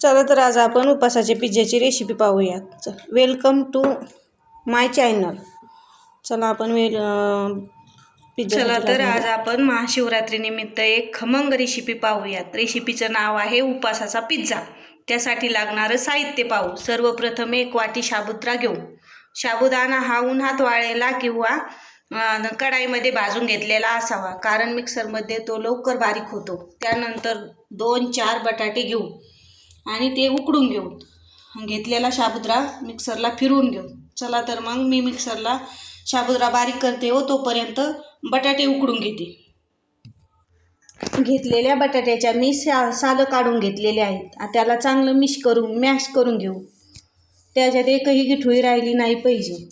चला तर आज आपण उपासाच्या पिझ्झाची रेसिपी पाहूयात. चल वेलकम टू माय चॅनल चला आपण वेल पिझ्झा चला तर आज आपण महाशिवरात्रीनिमित्त एक खमंग रेसिपी पाहूयात. रेसिपीचं नाव आहे उपासाचा पिझ्झा. त्यासाठी लागणारं साहित्य पाहू. सर्वप्रथम एक वाटी साबुत्रा घेऊ. साबुदाणा हा उन्हात वाळलेला किंवा कढाईमध्ये भाजून घेतलेला असावा. कारण मिक्सरमध्ये तो लवकर बारीक होतो. त्यानंतर दोन चार बटाटे घेऊ. आणि ते उकडून घेऊ. घेतलेला शाबुद्रा मिक्सरला फिरवून घेऊ. चला तर मग मी मिक्सरला शाबुद्रा बारीक करते हो तोपर्यंत बटाटे उकडून घेते. घेतलेल्या बटाट्याच्या मी सा सालं काढून घेतलेले आहेत. त्याला चांगलं मिश करून मॅश करून घेऊ. त्याच्यात एकही गिठोळी राहिली नाही पाहिजे.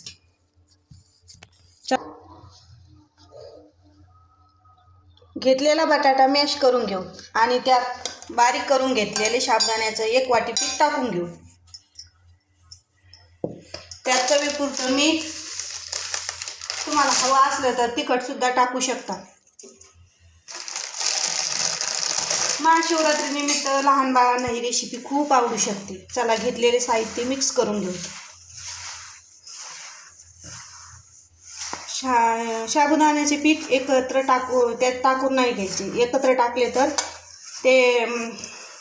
घेतलेला बटाटा मॅश करून घेऊ. आणि त्यात बारीक करून घेतलेले साबुदाण्याचं एक वाटी पीठ टाकून घेऊ. त्यात चवीपुरतं मीठ. तुम्हाला हवं असलं तर तिखटसुद्धा टाकू शकता. महाशिवरात्रीनिमित्त लहान बाळांना ही रेसिपी खूप आवडू शकते. चला घेतलेले साहित्य मिक्स करून घेऊ. शा साबुदाण्याचे पीठ एकत्र टाकू त्यात टाकून नाही घ्यायचे. एकत्र टाकले तर ते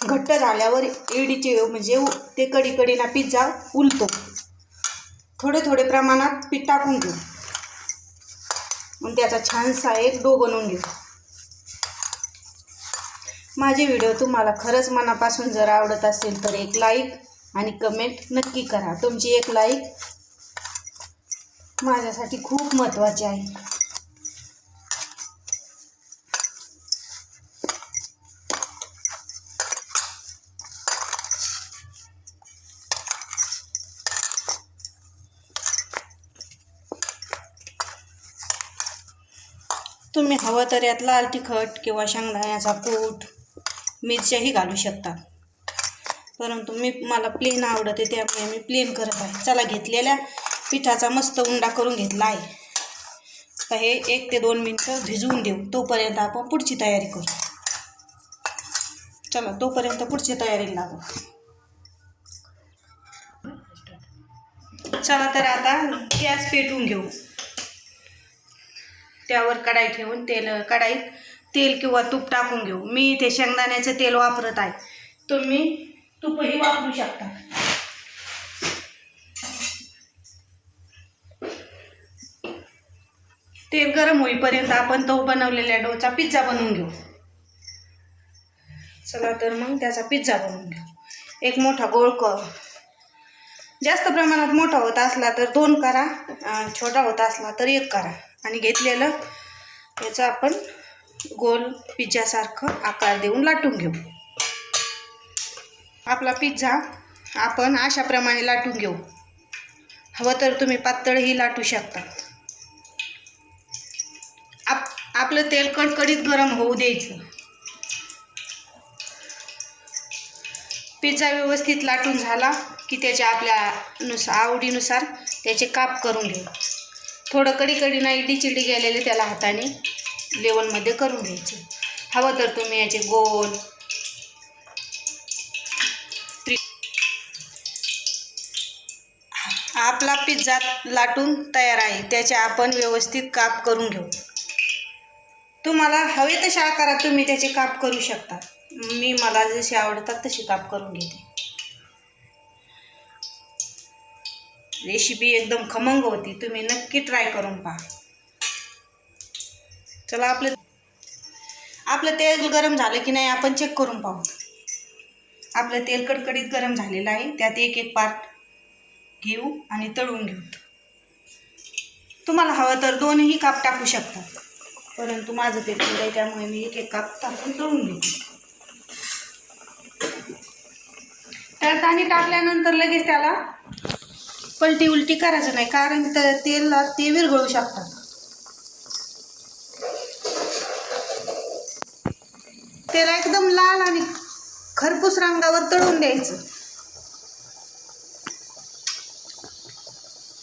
घट्ट झाल्यावर इडीचे म्हणजे उ- ते कडी कडीना पिझ्झा उलतो. थोडे थोडे प्रमाणात पीठ टाकून घेऊ. मग त्याचा छानसा एक डो बनवून घेऊ. माझे व्हिडिओ तुम्हाला खरंच मनापासून जर आवडत असेल तर एक लाईक आणि कमेंट नक्की करा. तुमची एक लाईक माझ्यासाठी खूप महत्त्वाची आहे. तुम्ही हवं तर यात लाल तिखट किंवा शेंगदाण्याचा कूट मिरच्याही घालू शकता. परंतु मी मला प्लेन आवडते त्यामुळे मी प्लेन करत आहे. चला घेतलेल्या पिठाचा मस्त उंडा करून घेतला आहे. तर हे एक ते दोन मिनटं भिजवून देऊ. तोपर्यंत आपण पुढची तयारी करू. चला तोपर्यंत पुढची तयारी लागू. चला तर आता गॅस पेटवून घेऊ. त्यावर कढाई ठेवून तेल कढाईत तेल किंवा तूप टाकून घेऊ. मी इथे शेंगदाण्याचं तेल वापरत आहे. तुम्ही तूपही वापरू शकता. तेल गरम होईपर्यंत आपण तो बनवलेल्या डोचा पिझ्झा बनवून घेऊ. चला तर मग त्याचा पिझ्झा बनवून घेऊ. एक मोठा गोळ कर जास्त प्रमाणात मोठा होत असला तर दोन करा छोटा होत असला तर एक करा. आणि घेतलेलं. याचं आपण गोल पिझ्झासारखं आकार देऊन लाटून घेऊ. आपला पिझ्झा आपण अशाप्रमाणे लाटून घेऊ. हवं तर तुम्ही पातळही लाटू शकता. आप आपलं तेल कडकडीत गरम होऊ द्यायचं. पिझ्झा व्यवस्थित लाटून झाला की त्याच्या आपल्या नुसार आवडीनुसार त्याचे काप करून घेऊ. थोडं कडी कडी नाही डिचिडी चिडी गेलेले त्याला हाताने लेवलमध्ये करून घ्यायचे. हवं तर तुम्ही याचे गोल त्रि- आपला पिझ्झा लाटून तयार आहे. त्याचे आपण व्यवस्थित काप करून घेऊ. तुम्हाला हवे तशा आकारात तुम्ही त्याचे काप करू शकता. मी मला जसे आवडतात तसे काप करून घेते. रेसिपी एकदम खमंग होती. तुम्ही नक्की ट्राय करून पहा. चला आपलं आपलं तेल गरम झालं की नाही आपण चेक करून पाहू. आपलं तेल कडकडीत गरम झालेलं आहे. त्यात एक एक पार्ट घेऊ आणि तळून घेऊ. तुम्हाला हवं तर दोनही काप टाकू शकता. परंतु माझं तेल आहे त्यामुळे मी एक एक काप टाकून तळून घेऊ त्यात आणि टाकल्यानंतर लगेच त्याला पलटी उलटी करायचं नाही कारण तर तेल ते विरघळू शकतात. त्याला एकदम लाल आणि खरपूस रंगावर तळून द्यायचं.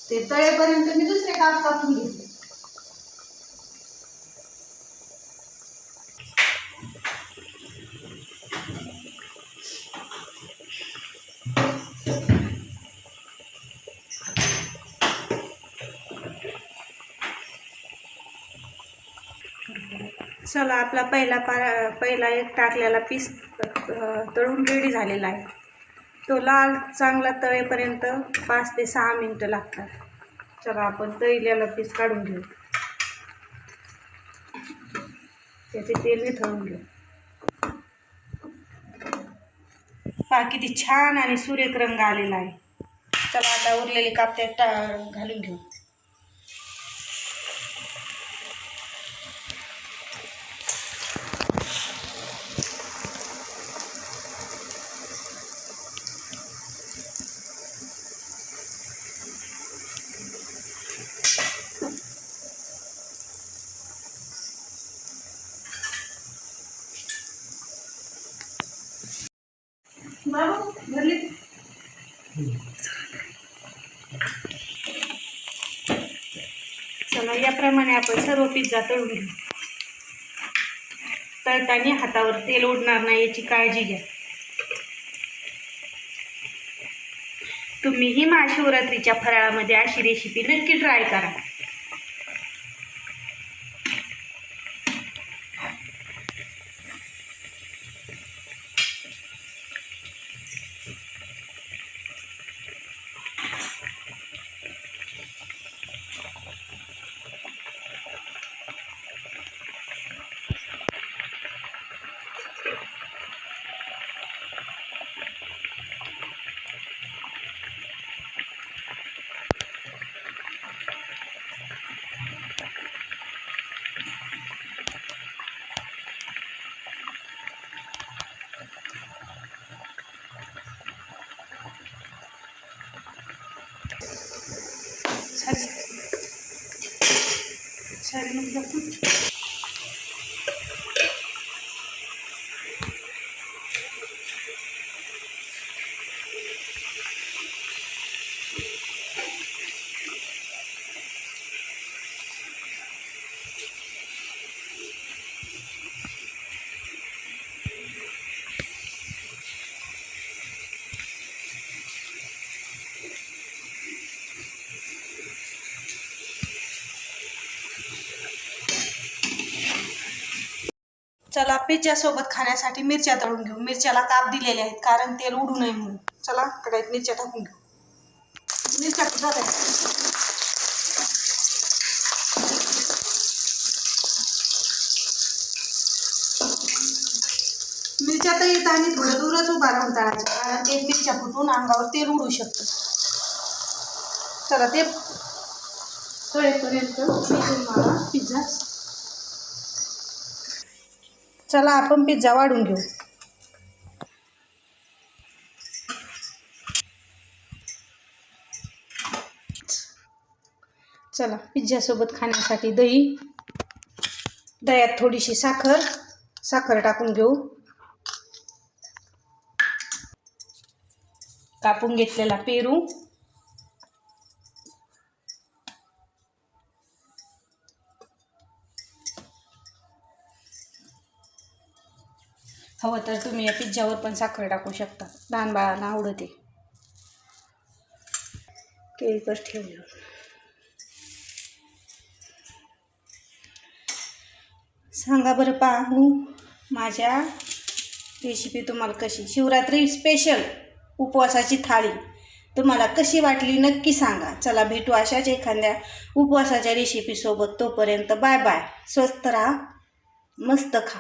ते तळेपर्यंत मी दुसरे काप कापून घेतले चला आपला पहिला पा पहिला एक टाकलेला पीस तळून रेडी झालेला आहे. तो लाल चांगला तळेपर्यंत पाच ते सहा मिनटं लागतात. चला आपण तळलेला पीस काढून घेऊ. त्याचे तेल विथळून घेऊ. हा किती छान आणि सुरेख रंग आलेला आहे. चला आता उरलेली कापत्या टा घालून घेऊ. चला याप्रमाणे आपण सर्व पिझ्झा तळून घेऊ. तळताना हातावर तेल उडणार नाही याची काळजी घ्या. तुम्हीही महाशिवरात्रीच्या फराळामध्ये अशी रेसिपी नक्की ट्राय करा. छान मग दाखवू. चला पिज्जासोबत खाण्यासाठी मिरच्या तळून घेऊ. मिरच्याला काप दिलेले आहेत कारण तेल उडू नये म्हणून. चला कडाईत मिरच्या टाकून घेऊ. मिरच्या कुठं मिरच्या तर येत आणि थोडं दूरच उभा राहून तळायचं कारण ते मिरच्या फुटून अंगावर तेल उडू शकतं. चला ते तळेपर्यंत मी तुम्हाला पिझ्झा. चला आपण पिझ्झा वाढून घेऊ. चला पिझ्झासोबत खाण्यासाठी दही. दह्यात थोडीशी साखर. साखर टाकून घेऊ. कापून घेतलेला पेरू. हवं तर तुम्ही या पिझ्झावर पण साखर टाकू शकता. लहान बाळांना आवडते. केळीकर ठेवलं? सांगा बरं पाहू माझ्या रेसिपी तुम्हाला कशी? शिवरात्री स्पेशल उपवासाची थाळी. तुम्हाला कशी वाटली नक्की सांगा. चला भेटू अशाच एखाद्या उपवासाच्या रेसिपीसोबत तोपर्यंत बाय बाय स्वस्त राहा मस्त खा.